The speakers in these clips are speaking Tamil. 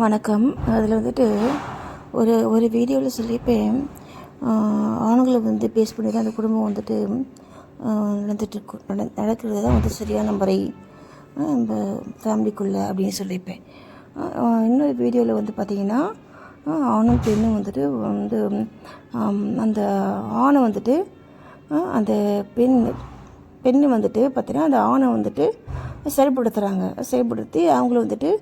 வணக்கம். அதில் வந்துட்டு ஒரு ஒரு வீடியோவில் சொல்லியிருப்பேன். ஆண்களை வந்து பேஸ் பண்ணி தான் அந்த குடும்பம் வந்துட்டு நடந்துட்டு இருக்கும் நட நடக்கிறது தான் வந்து சரியான முறை. நம்ம ஃபேமிலிக்குள்ளே அப்படின்னு சொல்லியிருப்பேன். இன்னொரு வீடியோவில் வந்து பார்த்திங்கன்னா ஆணும் பெண்ணும் வந்துட்டு வந்து அந்த ஆணை வந்துட்டு அந்த பெண் பெண் வந்துட்டு பார்த்தீங்கன்னா அந்த ஆணை வந்துட்டு செயல்படுத்துகிறாங்க செயல்படுத்தி அவங்கள வந்துட்டு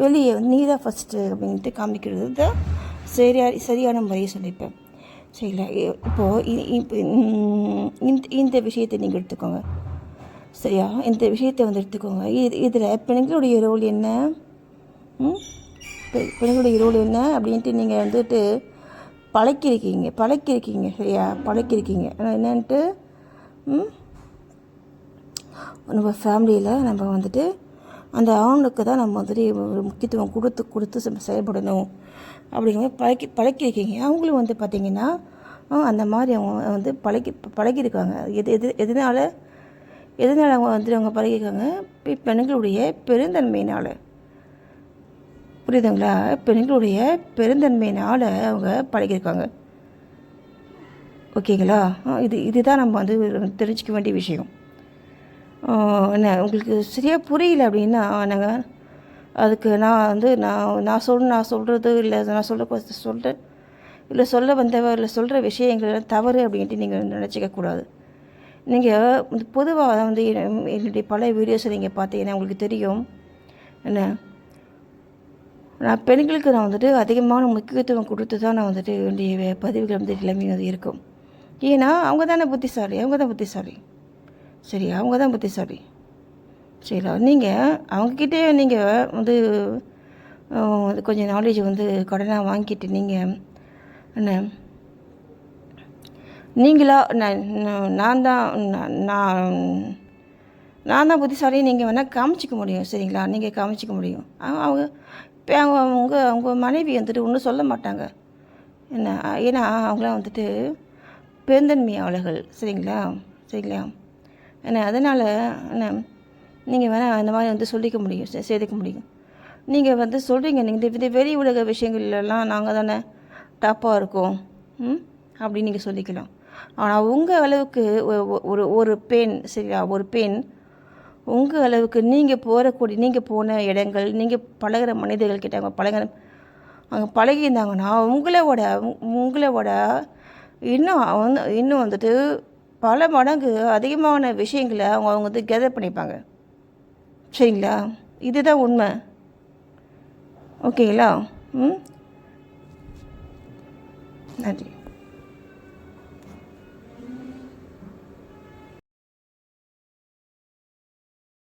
வெளியே வந்து நீ தான் ஃபஸ்ட்டு அப்படின்ட்டு காமிக்கிறது தான் சரியா சரியான முறையை சொல்லிப்பேன் சரிங்களா? இ- இப்போது இப்போ இந்த இந்த விஷயத்தை நீங்கள் எடுத்துக்கோங்க. சரியா? இந்த விஷயத்தை வந்து எடுத்துக்கோங்க. இது இதில் பெண்களுடைய ரோல் என்ன? ம்? பெ- பெண்களுடைய ரோல் என்ன? அப்படின்ட்டு நீங்கள் வந்துட்டு பழக்கிருக்கீங்க பழக்கிருக்கீங்க சரியா? பழக்கிருக்கீங்க ஆனால் என்னன்ட்டு நம்ம ஃபேமிலியில் நம்ம வந்துட்டு அந்த ஆணுக்கு தான் நம்ம வந்துட்டு ஒரு முக்கியத்துவம் கொடுத்து கொடுத்து செ- செயல்படணும். அப்படிங்கிற மாதிரி பழக்கி பழக்கிருக்கீங்க அவங்களும் வந்து பார்த்திங்கன்னா அந்த மாதிரி அவங்க வந்து பழகி பழகியிருக்காங்க. எது எது எதனால் எதனால் அவங்க வந்துட்டு அவங்க பழகியிருக்காங்க? பெண்களுடைய பெருந்தன்மையினால். புரியுதுங்களா? பெண்களுடைய பெருந்தன்மையினால் அவங்க பழகியிருக்காங்க. ஓகேங்களா? ஆ, இது இதுதான் நம்ம வந்து தெரிஞ்சிக்க வேண்டிய விஷயம். என்ன உங்களுக்கு சரியாக புரியல அப்படின்னா நாங்கள் அதுக்கு நான் வந்து நான் நான் சொல் நான் சொல்கிறது இல்லை நான் சொல்ல சொல்கிறேன் இல்லை சொல்ல வந்தவ இல்லை சொல்கிற விஷயங்கள் தவறு அப்படின்ட்டு நீங்கள் நினச்சிக்க கூடாது. நீங்கள் பொதுவாக வந்து என்னுடைய பல வீடியோஸை நீங்கள் பார்த்தீங்கன்னா உங்களுக்கு தெரியும். என்ன? நான் பெண்களுக்கு நான் வந்துட்டு அதிகமான முக்கியத்துவம் கொடுத்து தான் நான் வந்துட்டு என்னுடைய பதிவுகள் வந்து எல்லாமே வந்து இருக்கும். ஏன்னா அவங்க தானே புத்திசாலி அவங்க தான் புத்திசாலி. சரி அவங்க தான் புத்திசாலி சரி நீங்கள் அவங்கக்கிட்டே நீங்கள் வந்து கொஞ்சம் நாலேஜ் வந்து கடனாக வாங்கிட்டு நீங்கள் என்ன நீங்களா நான் நான் தான் நான் நான் நான் தான் புத்திசாலி நீங்கள் வேணால் காமிச்சிக்க முடியும் சரிங்களா? நீங்கள் காமிச்சிக்க முடியும். அவங்க அவங்க இப்போ அவங்க அவங்க அவங்க மனைவி வந்துட்டு ஒன்றும் சொல்ல மாட்டாங்க. என்ன ஏன்னா அவங்களாம் வந்துட்டு பெருந்தன்மையாளர்கள் சரிங்களா? சரிங்களா? என்ன அதனால் என்ன நீங்கள் வேணால் அந்த மாதிரி வந்து சொல்லிக்க முடியும் செ- செய்துக்க முடியும். நீங்கள் வந்து சொல்கிறீங்க நீங்கள் இந்த வெளி உலக விஷயங்கள்லாம் நாங்கள் தானே டாப்பாக இருக்கோம் ம் நீங்கள் சொல்லிக்கலாம். ஆனால் உங்கள் அளவுக்கு ஒரு ஒரு பெண் சரியா ஒரு பெண் உங்கள் அளவுக்கு நீங்கள் போகக்கூடிய நீங்கள் போன இடங்கள் நீங்கள் பழகுற மனிதர்கள்கிட்ட அவங்க பழகிற அவங்க பழகியிருந்தாங்கன்னா உங்களோட உங்களோட இன்னும் வந்து இன்னும் வந்துட்டு பல மடங்கு அதிகமான விஷயங்களை அவங்க அவங்க வந்து கெதர் பண்ணிப்பாங்க. சரிங்களா? இதுதான் உண்மை. ஓகேங்களா ம்? நன்றி.